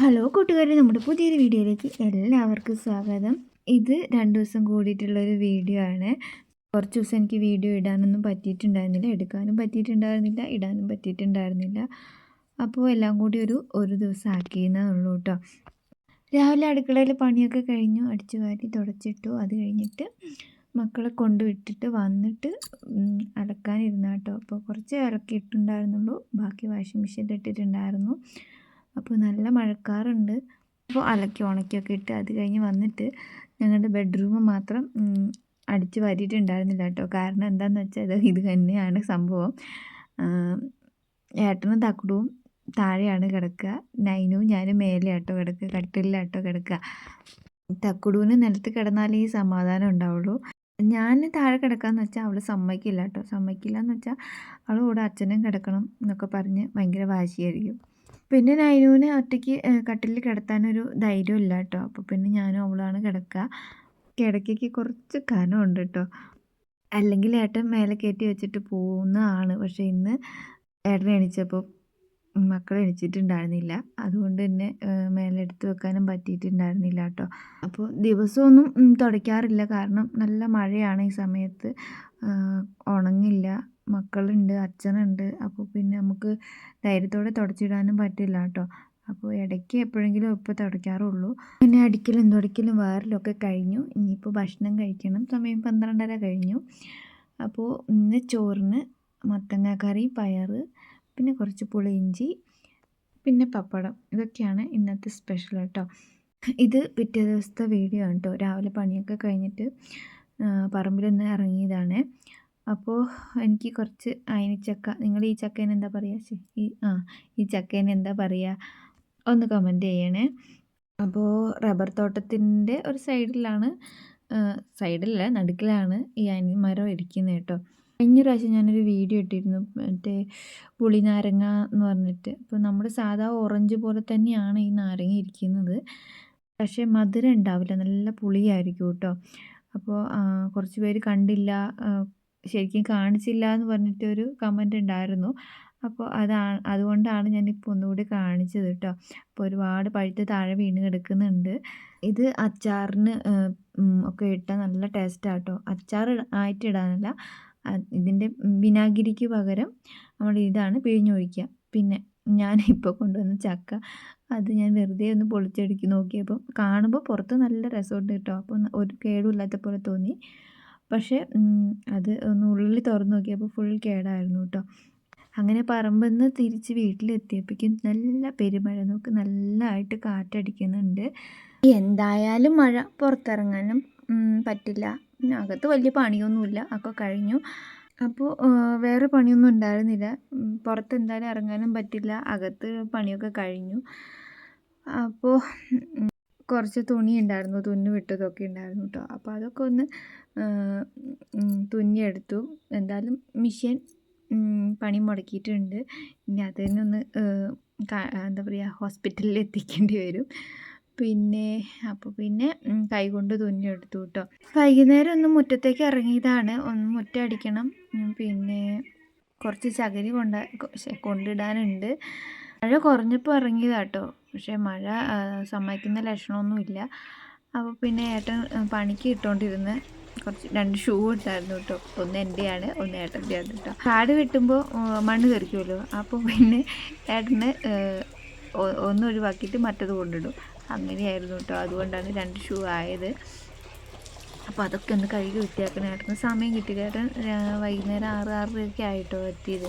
Hello കൂട്ടുകാരെ നമ്മുടെ പുതിയൊരു വീഡിയോയിലേക്ക് എല്ലാവർക്കും സ്വാഗതം. ഇത് രണ്ട് ദിവസം കൂടിയിട്ടുള്ളൊരു വീഡിയോ ആണ്. കുറച്ച് ദിവസം എനിക്ക് വീഡിയോ ഇടാനൊന്നും പറ്റിയിട്ടുണ്ടായിരുന്നില്ല എടുക്കാനും പറ്റിയിട്ടുണ്ടായിരുന്നില്ല ഇടാനും പറ്റിയിട്ടുണ്ടായിരുന്നില്ല. അപ്പോൾ എല്ലാം കൂടി ഒരു ഒരു ദിവസം ആക്കിയെന്നേ ഉള്ളൂ കേട്ടോ രാവിലെ അടുക്കളയിൽ പണിയൊക്കെ കഴിഞ്ഞു അടിച്ചു വാരി തുടച്ചിട്ടു. അത് കഴിഞ്ഞിട്ട് മക്കളെ കൊണ്ടുവിട്ടിട്ട് വന്നിട്ട് അലക്കാനിരുന്നാട്ടോ അപ്പോൾ കുറച്ച് ഇറക്കിയിട്ടുണ്ടായിരുന്നുള്ളൂ ബാക്കി വാഷിംഗ് മെഷീനിൽ ഇട്ടിട്ടുണ്ടായിരുന്നു. അപ്പോൾ നല്ല മഴക്കാറുണ്ട്. അപ്പോൾ അലക്കി ഉണക്കിയൊക്കെ ഇട്ട് അത് കഴിഞ്ഞ് വന്നിട്ട് ഞങ്ങളുടെ ബെഡ്റൂം മാത്രം അടിച്ച് വാരിയിട്ടുണ്ടായിരുന്നില്ല കേട്ടോ. കാരണം എന്താണെന്ന് വെച്ചാൽ ഇത് തന്നെയാണ് സംഭവം. ഏട്ടനും തക്കുടവും താഴെയാണ് കിടക്കുക. നൈനും ഞാനും മേലെയാട്ടോ കിടക്കുക. കട്ടിലാട്ടോ കിടക്കുക. തക്കുടുവിന് നിലത്ത് കിടന്നാലേ ഈ സമാധാനം ഉണ്ടാവുള്ളൂ. ഞാൻ താഴെ കിടക്കാന്ന് വെച്ചാൽ അവൾ സമ്മതിക്കില്ല കേട്ടോ. സമ്മതിക്കില്ല എന്ന് വെച്ചാൽ അവൾ കൂടെ അച്ഛനും കിടക്കണം എന്നൊക്കെ പറഞ്ഞ് ഭയങ്കര വാശിയായിരിക്കും. പിന്നെ നൈനുവിന് ഒറ്റയ്ക്ക് കട്ടിലിൽ കിടത്താനൊരു ധൈര്യം ഇല്ല കേട്ടോ അപ്പോൾ പിന്നെ ഞാനും അവളാണ് കിടക്കുക. കിടക്കയ്ക്ക് കുറച്ച് കനമുണ്ട് കേട്ടോ അല്ലെങ്കിൽ ഏട്ടൻ മേലെ കയറ്റി വെച്ചിട്ട് പോകുന്നതാണ് പക്ഷേ ഇന്ന് ഏട്ടൻ എണീച്ചപ്പോൾ മക്കൾ എണീച്ചിട്ടുണ്ടായിരുന്നില്ല. അതുകൊണ്ട് തന്നെ മേലെ എടുത്ത് വെക്കാനും പറ്റിയിട്ടുണ്ടായിരുന്നില്ല കേട്ടോ അപ്പോൾ ദിവസമൊന്നും തുടയ്ക്കാറില്ല. കാരണം നല്ല മഴയാണ് ഈ സമയത്ത്. ഉണങ്ങില്ല. മക്കളുണ്ട് അച്ഛനുണ്ട്. അപ്പോൾ പിന്നെ നമുക്ക് ധൈര്യത്തോടെ തുടച്ചിടാനും പറ്റില്ല കേട്ടോ. അപ്പോൾ ഇടയ്ക്ക് എപ്പോഴെങ്കിലും ഇപ്പോൾ തുടയ്ക്കാറുള്ളൂ. പിന്നെ അടിക്കലും തുടയ്ക്കലും വാരലൊക്കെ കഴിഞ്ഞു. ഇനിയിപ്പോൾ ഭക്ഷണം കഴിക്കണം. സമയം പന്ത്രണ്ടര കഴിഞ്ഞു. അപ്പോൾ ഇന്ന് ചോറിന് മത്തങ്ങ കറി പയറ് പിന്നെ കുറച്ച് പുളിയിഞ്ചി പിന്നെ പപ്പടം. ഇതൊക്കെയാണ് ഇന്നത്തെ സ്പെഷ്യൽ കേട്ടോ. ഇത് പിറ്റേ ദിവസത്തെ വീഡിയോ ആണ് കേട്ടോ. രാവിലെ പണിയൊക്കെ കഴിഞ്ഞിട്ട് പറമ്പിലൊന്ന് ഇറങ്ങിയതാണ്. അപ്പോൾ എനിക്ക് കുറച്ച് അയനിച്ചക്ക നിങ്ങൾ ഈ ചക്കേനെ എന്താ പറയുക ഈ ആ ഈ ചക്കേനെ എന്താ പറയുക ഒന്ന് കമന്റ് ചെയ്യണേ. അപ്പോൾ റബ്ബർ തോട്ടത്തിന്റെ ഒരു സൈഡിലാണ് സൈഡിലല്ല നടുക്കിലാണ് ഈ അനി മരം ഇരിക്കുന്നത് കേട്ടോ. കഴിഞ്ഞ പ്രാവശ്യം ഞാനൊരു വീഡിയോ ഇട്ടിരുന്നു മറ്റേ പുളിനാരങ്ങ എന്ന് പറഞ്ഞിട്ട്. അപ്പോൾ നമ്മുടെ സാധാ ഓറഞ്ച് പോലെ തന്നെയാണ് ഈ നാരങ്ങ ഇരിക്കുന്നത്. പക്ഷേ മധുരം ഉണ്ടാവില്ല നല്ല പുളിയായിരിക്കും കേട്ടോ. അപ്പോൾ കുറച്ച് പേര് കണ്ടില്ല ശരിക്കും കാണിച്ചില്ല എന്ന് പറഞ്ഞിട്ടൊരു കമന്റ് ഉണ്ടായിരുന്നു. അപ്പോൾ അതാണ് അതുകൊണ്ടാണ് ഞാനിപ്പോൾ ഒന്നുകൂടി കാണിച്ചത് കേട്ടോ അപ്പോൾ ഒരുപാട് പഴുത്ത് താഴെ വീണ് കിടക്കുന്നുണ്ട്. ഇത് അച്ചാറിന് ഒക്കെ ഇട്ടാൽ നല്ല ടേസ്റ്റാണ് കേട്ടോ അച്ചാർ ആയിട്ട് ഇടാനല്ല. ഇതിന്റെ വിനാഗിരിക്ക് പകരം നമ്മൾ ഇതാണ് പിഴിഞ്ഞൊഴിക്കുക പിന്നെ ഞാൻ ഇപ്പോൾ കൊണ്ടുവന്ന ചക്ക അത് ഞാൻ വെറുതെ ഒന്ന് പൊളിച്ചെടുക്കി നോക്കിയപ്പം കാണുമ്പോൾ പുറത്ത് നല്ല രസമുണ്ട് കേട്ടോ അപ്പോൾ ഒരു കേടുമില്ലാത്ത പോലെ തോന്നി. പക്ഷേ അത് ഒന്ന് ഉള്ളിൽ തുറന്ന് നോക്കിയപ്പോൾ ഫുൾ കേടായിരുന്നു കേട്ടോ. അങ്ങനെ പറമ്പിൽ നിന്ന് തിരിച്ച് വീട്ടിലെത്തിയപ്പോഴേക്കും നല്ല പെരുമഴ നോക്ക് നല്ലതായിട്ട് കാറ്റടിക്കുന്നുണ്ട്. എന്തായാലും മഴ പുറത്തിറങ്ങാനും പറ്റില്ല. അകത്ത് വലിയ പണിയൊന്നുമില്ല. ഒക്കെ കഴിഞ്ഞു. അപ്പോൾ വേറെ പണിയൊന്നും ഉണ്ടായിരുന്നില്ല. പുറത്ത് എന്തായാലും ഇറങ്ങാനും പറ്റില്ല. അകത്ത് പണിയൊക്കെ കഴിഞ്ഞു. അപ്പോൾ കുറച്ച് തുണി ഉണ്ടായിരുന്നു തുന്നു വിട്ടതൊക്കെ ഉണ്ടായിരുന്നു കേട്ടോ അപ്പോൾ അതൊക്കെ ഒന്ന് തുന്നിയെടുത്തു. എന്തായാലും മിഷ്യൻ പണി മുടക്കിയിട്ടുണ്ട്. ഇനി അത് തന്നെ ഒന്ന് എന്താ പറയുക ഹോസ്പിറ്റലിൽ എത്തിക്കേണ്ടി വരും. പിന്നെ അപ്പോൾ പിന്നെ കൈകൊണ്ട് തുന്നിയെടുത്തു കേട്ടോ വൈകുന്നേരം ഒന്ന് മുറ്റത്തേക്ക് ഇറങ്ങിയതാണ്. ഒന്ന് മുറ്റം അടിക്കണം പിന്നെ കുറച്ച് ചകിരി കൊണ്ട കൊണ്ടിടാനുണ്ട്. മഴ കുറഞ്ഞപ്പോൾ ഇറങ്ങിയതാട്ടോ. പക്ഷേ മഴ സമ്മതിക്കുന്ന ലക്ഷണമൊന്നുമില്ല. അപ്പോൾ പിന്നെ ഏട്ടൻ പണിക്ക് ഇട്ടുകൊണ്ടിരുന്ന കുറച്ച് രണ്ട് ഷൂ ഉണ്ടായിരുന്നു കേട്ടോ ഒന്ന് എന്റെയാണ് ഒന്ന് ഏട്ടന്റെയാണ് കേട്ടോ കാട് വെട്ടുമ്പോൾ മണ്ണ് തെറിക്കുമല്ലോ. അപ്പോൾ പിന്നെ ഏട്ടന് ഒന്ന് ഒഴിവാക്കിയിട്ട് മറ്റത് കൊണ്ടിടും. അങ്ങനെയായിരുന്നു കേട്ടോ അതുകൊണ്ടാണ് രണ്ട് ഷൂ ആയത്. അപ്പോൾ അതൊക്കെ ഒന്ന് കഴുകി വൃത്തിയാക്കണം. ഏട്ടന് സമയം കിട്ടിയില്ല. ഏട്ടൻ വൈകുന്നേരം ആറ് ആറരയൊക്കെ ആയിട്ടോ എത്തിയത്.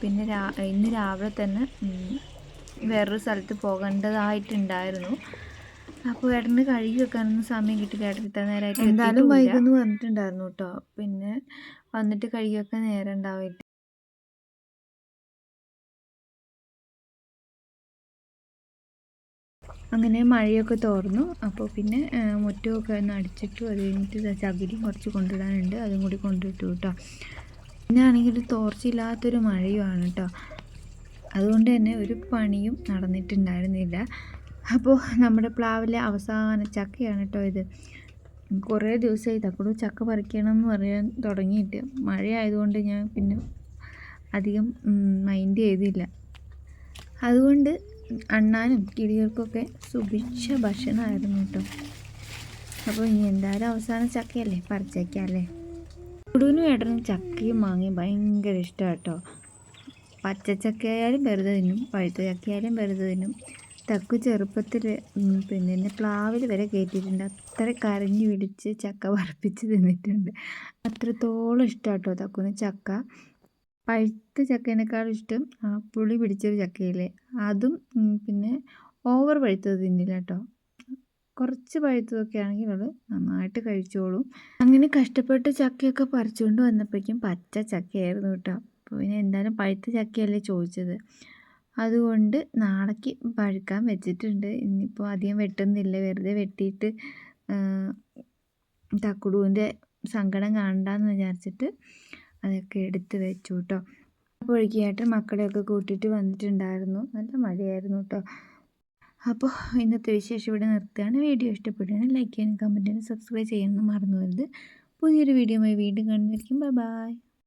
പിന്നെ രാ ഇന്ന് രാവിലെ തന്നെ വേറൊരു സ്ഥലത്ത് പോകേണ്ടതായിട്ടുണ്ടായിരുന്നു. അപ്പോൾ ഏട്ടന് കഴുകി വെക്കാനൊന്നും സമയം കിട്ടില്ല ഏട്ടൻ ഇത്ര നേരമായിട്ട് എന്തായാലും വൈകുന്നു പറഞ്ഞിട്ടുണ്ടായിരുന്നു കേട്ടോ പിന്നെ വന്നിട്ട് കഴുകി വെക്കാൻ നേരം ഉണ്ടാവില്ല അങ്ങനെ മഴയൊക്കെ തോർന്നു. അപ്പോൾ പിന്നെ മുറ്റമൊക്കെ ഒന്ന് അടിച്ചിട്ടു അത് കഴിഞ്ഞിട്ട് ചകിരിയും കുറച്ച് കൊണ്ടിടാനുണ്ട് അതും കൂടി കൊണ്ടിട്ടു കേട്ടോ പിന്നെ ആണെങ്കിൽ തോർച്ചയില്ലാത്തൊരു മഴയുമാണ് കേട്ടോ അതുകൊണ്ട് തന്നെ ഒരു പണിയും നടന്നിട്ടുണ്ടായിരുന്നില്ല. അപ്പോൾ നമ്മുടെ പ്ലാവിലെ അവസാന ചക്കയാണ് കേട്ടോ ഇത്. കുറേ ദിവസമായി തക്കടു ചക്ക പറിക്കണം എന്ന് പറയാൻ തുടങ്ങിയിട്ട് മഴയായതുകൊണ്ട് ഞാൻ പിന്നെ അധികം മൈൻഡ് ചെയ്തില്ല. അതുകൊണ്ട് അണ്ണാനും കിളികൾക്കൊക്കെ സുഭിക്ഷ ഭക്ഷണമായിരുന്നു കേട്ടോ അപ്പോൾ ഇനി എന്തായാലും അവസാന ചക്കയല്ലേ? പറിച്ചേക്കല്ലേ? കുടുവിനും ഏട്ടനും ചക്കയും മാങ്ങയും ഭയങ്കര ഇഷ്ടമാണ് കേട്ടോ പച്ചച്ചക്കയായാലും വെറുതെ തിന്നും പഴുത്ത ചക്കയായാലും വെറുതെ തിന്നും. തക്കു ചെറുപ്പത്തിൽ പിന്നെ എന്നെ പ്ലാവിൽ വരെ കയറ്റിയിട്ടുണ്ട്. അത്ര കരഞ്ഞു പിടിച്ച് ചക്ക വറപ്പിച്ച് തിന്നിട്ടുണ്ട്. അത്രത്തോളം ഇഷ്ടം കേട്ടോ തക്കുന് ചക്ക. പഴുത്ത ചക്കേനേക്കാളും ഇഷ്ടം പുളി പിടിച്ചൊരു ചക്കയില്ലേ. അതും പിന്നെ ഓവർ പഴുത്തത് തിന്നില്ല കേട്ടോ. കുറച്ച് പഴുത്തതൊക്കെ ആണെങ്കിൽ അത് നന്നായിട്ട് കഴിച്ചോളും. അങ്ങനെ കഷ്ടപ്പെട്ട് ചക്കയൊക്കെ പറിച്ചുകൊണ്ട് വന്നപ്പോഴേക്കും പച്ച ചക്കയായിരുന്നു കേട്ടോ. അപ്പോൾ പിന്നെ എന്തായാലും പഴുത്ത ചക്കയല്ലേ ചോദിച്ചത്. അതുകൊണ്ട് നാളേക്ക് പഴുക്കാൻ വെച്ചിട്ടുണ്ട്. ഇനിയിപ്പോൾ അധികം വെട്ടുന്നില്ല. വെറുതെ വെട്ടിയിട്ട് തക്കുടുവിന്റെ സങ്കടം കാണണ്ടെന്ന് വിചാരിച്ചിട്ട് അതൊക്കെ എടുത്ത് വെച്ചു കേട്ടോ. അപ്പോഴേക്കായിട്ട് മക്കളെയൊക്കെ കൂട്ടിയിട്ട് വന്നിട്ടുണ്ടായിരുന്നു. നല്ല മഴയായിരുന്നു കേട്ടോ. അപ്പോൾ ഇന്നത്തെ വിശേഷം ഇവിടെ നിർത്തുകയാണ്. വീഡിയോ ഇഷ്ടപ്പെടുകയാണ് ലൈക്ക് ചെയ്യാനും കമന്റ് ചെയ്യാനും സബ്സ്ക്രൈബ് ചെയ്യാനും മറന്നു വരുത് പുതിയൊരു വീഡിയോയുമായി വീണ്ടും കാണുന്നതായിരിക്കും. Bye bye